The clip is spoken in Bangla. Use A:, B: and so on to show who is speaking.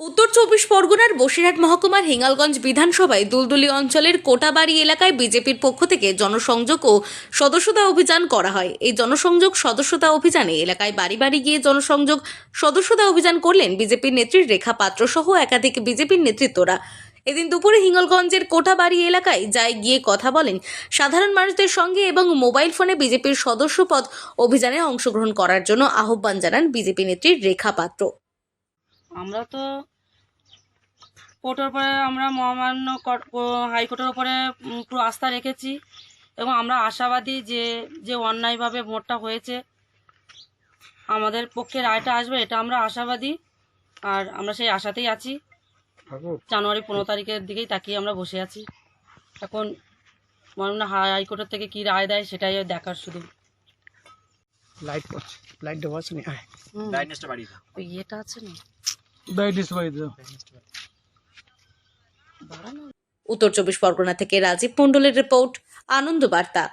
A: উত্তর চব্বিশ পরগনার বসিরহাট মহকুমার হিঙ্গলগঞ্জ বিধানসভায় দুলদুলি অঞ্চলের কোটাবাড়ি এলাকায় বিজেপির পক্ষ থেকে জনসংযোগ ও সদস্যতা অভিযান করা হয়। এই জনসংযোগ, সদস্যতা অভিযানে এলাকায় বাড়ি বাড়ি গিয়ে জনসংযোগ, সদস্যতা অভিযান করলেন বিজেপির নেত্রী রেখা পাত্র সহ একাধিক বিজেপির নেতৃত্বরা। এদিন দুপুরে হিঙ্গলগঞ্জের কোটাবাড়ি এলাকায় যায় গিয়ে কথা বলেন সাধারণ মানুষদের সঙ্গে এবং মোবাইল ফোনে বিজেপির সদস্যপদ অভিযানে অংশগ্রহণ করার জন্য আহ্বান জানান বিজেপি নেত্রী রেখা পাত্র।
B: আমরা তো কোর্টের উপরে আমরা মহামান্য হাইকোর্টের উপরে পুরো আস্থা রেখেছি এবং আমরা আশাবাদী যে যে অন্যায়ভাবে ভোটটা হয়েছে আমাদের পক্ষে রায়টা আসবে এটা আমরা আশাবাদী আর আমরা সেই আশাতেই আছি। জানুয়ারি পনেরো তারিখের দিকেই তাকিয়ে আমরা বসে আছি। এখন মহামান্য হাইকোর্টের থেকে কি রায় দেয় সেটাই দেখার শুধু।
C: লাইট পড়ছে লাইট দেওয়া আছে না?
B: ইয়েটা আছে না?
A: উত্তর চব্বিশ পরগনা থেকে রাজীব মণ্ডলের রিপোর্ট আনন্দ বার্তা।